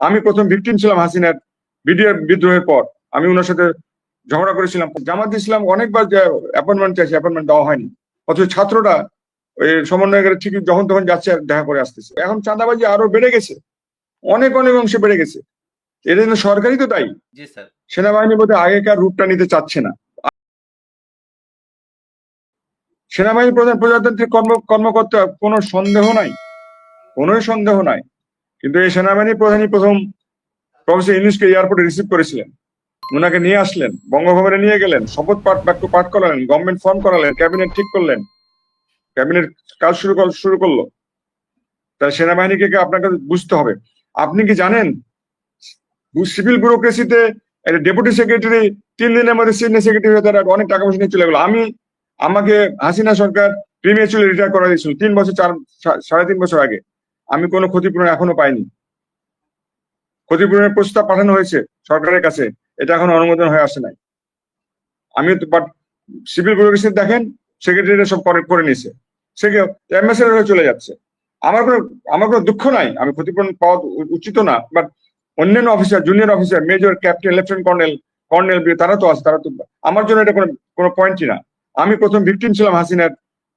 আমি প্রথম ভিকটিম ছিলাম হাসিনার বিডিআর বিদ্রোহের পর। আমি ওনার সাথে ঝগড়া করেছিলাম। জামাত ইসলাম অনেকবার অ্যাপয়েন্টমেন্ট চাইছে অ্যাপয়েন্টমেন্ট দেওয়া হয়নি। অথচ ছাত্ররা ওই সমন্বয়কের ঠিক যখন তখন যাচ্ছে আর দেখা করে আসতেছে। এখন চাঁদাবাজি আরও বেড়ে গেছে। অনেক অনেক অংশে বেড়ে গেছে। এর জন্য সরকারই তো দায়ী। জি স্যার। সেনাবাহিনী বোধহয় আগেকার রূপটা নিতে চাচ্ছে না। সেনাবাহিনী প্রধান প্রজাতান্ত্রিক কর্ম কর্মকর্তা কোনো সন্দেহ নাই। কোনো সন্দেহ নাই। কিন্তু এই সেনাবাহিনী প্রধানই প্রথম প্রফেসর ইউনুসকে এয়ারপোর্টে রিসিভ করেছিলেন। ওনাকে নিয়ে আসলেন, বঙ্গভবনে নিয়ে গেলেন, শপথ পাঠ বাক্য পাঠ করালেন গভর্নমেন্ট ফর্ম করালেন ক্যাবিনেট ঠিক করলেন ক্যাবিনেট কাজ শুরু শুরু করল। তাই সেনাবাহিনীকে আপনাকে বুঝতে হবে? আপনি কি জানেন? সিভিল ব্যুরোক্রেসিতে একটা ডেপুটি সেক্রেটারি তিন দিনের মধ্যে সিনিয়র সেক্রেটারি হয়ে তারা অনেক টাকা পয়সা নিয়ে চলে গেলো। আমি, আমাকে হাসিনা সরকার প্রিমিয়ারচুয়ালি রিটায়ার করা দিয়েছিল, তিন বছর, চার সাড়ে তিন বছর আগে। আমি কোনো ক্ষতিপূরণ এখনও পাইনি। ক্ষতিপূরণের প্রস্তাব পাঠানো হয়েছে সরকারের কাছে, এটা এখন অনুমোদন হয়ে আসে নাই। আমি বাট সিভিল ব্যুরোক্রেসি দেখেন, সেক্রেটারিরা সব করে করে নিয়েছে। সে এমএসএর হয়ে চলে যাচ্ছে। আমার কোনো আমার কোনো দুঃখ নাই। আমি ক্ষতিপূরণ পাওয়া উচিত না বাট অন্যান্য officer junior officer major captain lieutenant colonel colonel তারা তো আছে, তারা তো আমার জন্য এটা কোনো কোনো পয়েন্টই না। আমি প্রথম ভিকটিম ছিলাম হাসিনার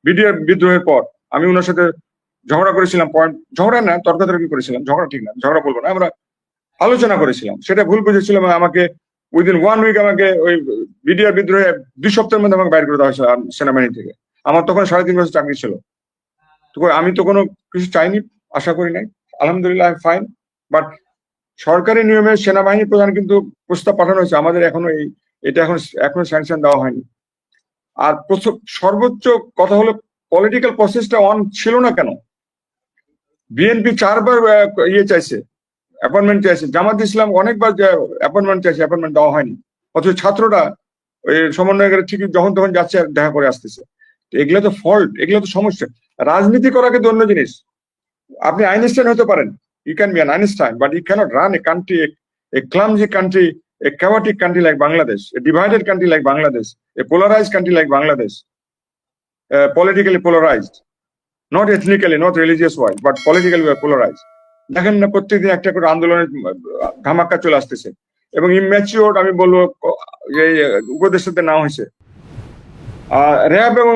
বিডিআর বিদ্রোহের পর। আমি ওনার সাথে ঝগড়া করেছিলাম পয়েন্ট ঝগড়া না, তর্কাতর্কি করেছিলাম, ঝগড়া ঠিক না, ঝগড়া বলব না, আমরা আলোচনা করেছিলাম, সেটা ভুল বুঝেছিলাম, আমাকে উইদিন ওয়ান উইক আমাকে ওই বিডিআর বিদ্রোহে দুই সপ্তাহের মধ্যে আমাকে বাইর করে দেওয়া হয়েছিল সেনাবাহিনী থেকে। আমার তখন সাড়ে তিন বছর চাকরি ছিল। তো আমি তো কোনো কিছু চাইনি, আশা করি নাই, আলহামদুলিল্লাহ ফাইন বাট সরকারি নিয়মে সেনাবাহিনী প্রধান কিন্তু প্রস্তাব পাঠানো হয়েছে, আমাদের এখনও এই, এটা এখন, এখনও স্যাংশন দেওয়া হয়নি। আর সর্বোচ্চ কথা হলো পলিটিক্যাল প্রসেসটা অন ছিল না কেন? বিএনপি চারবার ইয়ে চাইছে অ্যাপয়েন্টমেন্ট চাইছে। জামাত ইসলাম অনেকবার অ্যাপয়েন্টমেন্ট চাইছে অ্যাপয়েন্টমেন্ট দেওয়া হয়নি। অথচ ছাত্ররা সমন্বয়কের ঠিক যখন তখন যাচ্ছে আর দেখা করে আসতেছে। এগুলো তো ফল্ট এগুলো তো সমস্যা। রাজনীতি করা কিন্তু অন্য জিনিস। আপনি আইনস্টাইন হতে পারেন। You can be an Einstein but you cannot run a country a clumsy country a chaotic country like Bangladesh a divided country like Bangladesh a polarize country like Bangladesh politically polarized, not ethnically not religious wise, but we are polarized. দেখেন না প্রত্যেকদিন একটা করে আন্দোলনের ধামাক্কা চলে আসতেছে। এবং immature আমি বলব যে উপদেষ্টাতে না হয়েছে। র্যাব এবং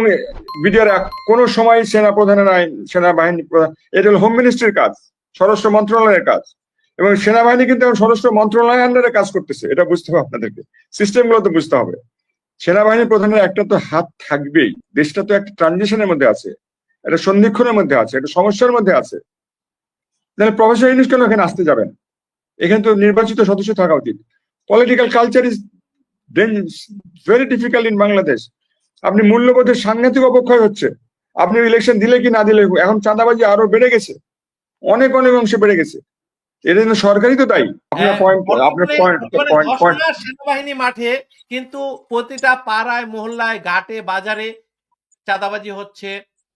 বিডিআর কোন সময় সেনা প্রধানের আইন সেনাবাহিনী প্রধান এটা হলো হোম মিনিস্ট্রির কাজ স্বরাষ্ট্র মন্ত্রণালয়ের কাজ। এবং সেনাবাহিনী কিন্তু এখন স্বরাষ্ট্র মন্ত্রণালয়ের আন্ডারে কাজ করতেছে এটা বুঝতে হবে আপনাদেরকে। সিস্টেমগুলো তো বুঝতে হবে। সেনাবাহিনী প্রধানের একটা তো হাত থাকবেই দেশটা তো একটা ট্রানজিশনের মধ্যে আছে। একটা সন্ধিক্ষণের মধ্যে আছে একটা সমস্যার মধ্যে আছে। তাহলে প্রফেসর ইউনিস কেন এখানে আসতে যাবেন? এখানে তো নির্বাচিত সদস্য থাকা উচিত। Political culture is very difficult in Bangladesh আপনি মূল্যবোধের সাংঘাতিক অবক্ষয় হচ্ছে। আপনি ইলেকশন দিলে কি না দিলে এখন চাঁদাবাজি আরও বেড়ে গেছে। অনেক অনেক অংশে বেড়ে গেছে। এর জন্য সরকারই তো দায়ী। আপনার হ্যাঁ, পয়েন্ট আপনার পয়েন্ট পয়েন্ট পয়েন্ট সেনাবাহিনী মাঠে কিন্তু প্রতিটা পাড়ায় মহল্লায় ঘাটে বাজারে চাঁদাবাজি হচ্ছে।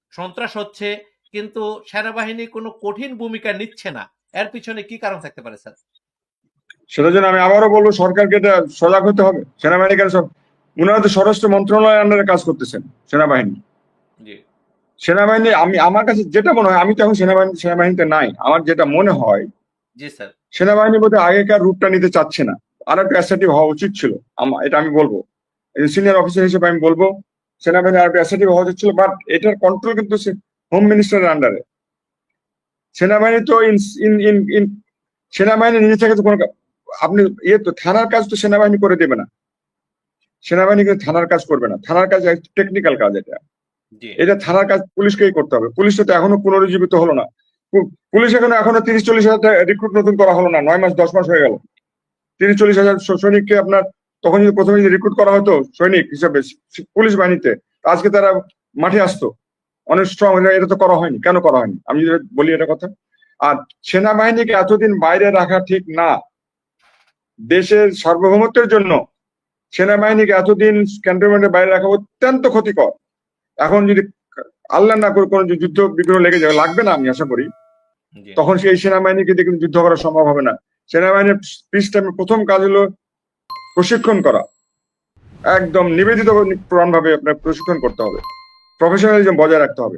সন্ত্রাস হচ্ছে কিন্তু সেনাবাহিনী কোনো কঠিন ভূমিকা নিচ্ছে না। এর পিছনে কি কারণ থাকতে পারে স্যার? সেটার জন্য আমি আবারও বলব সরকারকে এটা সজাগ হতে হবে। সেনাবাহিনী কেন সব উনারা তো স্বরাষ্ট্র মন্ত্রণালয়ের আন্ডারে কাজ করতেছেন সেনাবাহিনী। সেনাবাহিনী আমি আমার কাছে যেটা মনে হয় আমি তো এখন সেনাবাহিনী সেনাবাহিনীতে নাই। আমার যেটা মনে হয় জি স্যার। সেনাবাহিনী বোধহয় আগেকার রূপটা নিতে চাচ্ছে না। আর একটু অ্যাসার্টিভ হওয়া উচিত ছিল। আমা- এটা আমি বলব। সিনিয়র অফিসার হিসেবে আমি বলব সেনাবাহিনী আর একটু অ্যাসার্টিভ হওয়া উচিত বাট এটার কন্ট্রোল কিন্তু হোম মিনিস্টারের আন্ডারে সেনাবাহিনী তো ইন ইন ইন ইন সেনাবাহিনী নিজে থেকে তো কোনো আপনি ইয়ে তো থানার কাজ তো সেনাবাহিনী করে দেবে না। সেনাবাহিনী কিন্তু থানার কাজ করবে না। থানার কাজ টেকনিক্যাল কাজ এটা। এটা থানার কাজ পুলিশকেই করতে হবে। পুলিশ তো এখনও পুনরুজ্জীবিত হলো না। পুলিশ এখনও এখনও তিরিশ চল্লিশ হাজার রিক্রুট নতুন করা হলো না। নয় মাস দশ মাস হয়ে গেল। তিরিশ চল্লিশ হাজার সৈনিককে আপনার তখন যদি প্রথমে যদি রিক্রুট করা হতো সৈনিক হিসাবে পুলিশ বাহিনীতে আজকে তারা মাঠে আসতো। অনেক স্ট্রং এটা তো করা হয়নি। কেন করা হয়নি? আমি যদি বলি এটা কথা। আর সেনাবাহিনীকে এতদিন বাইরে রাখা ঠিক না। দেশের সার্বভৌমত্বের জন্য সেনাবাহিনীকে এতদিন ক্যান্টনমেন্টের বাইরে রাখা অত্যন্ত ক্ষতিকর। এখন যদি আল্লাহ না করে কোনো যুদ্ধ বিগ্রহ লেগে যাবে লাগবে না আমি আশা করি। তখন সেই সেনাবাহিনীকে দিয়ে কিন্তু যুদ্ধ করা সম্ভব হবে না। সেনাবাহিনীর পিস প্রথম কাজ হলো প্রশিক্ষণ করা। একদম নিবেদিত ভাবে আপনার প্রশিক্ষণ করতে হবে। প্রফেশনালিজম বজায় রাখতে হবে।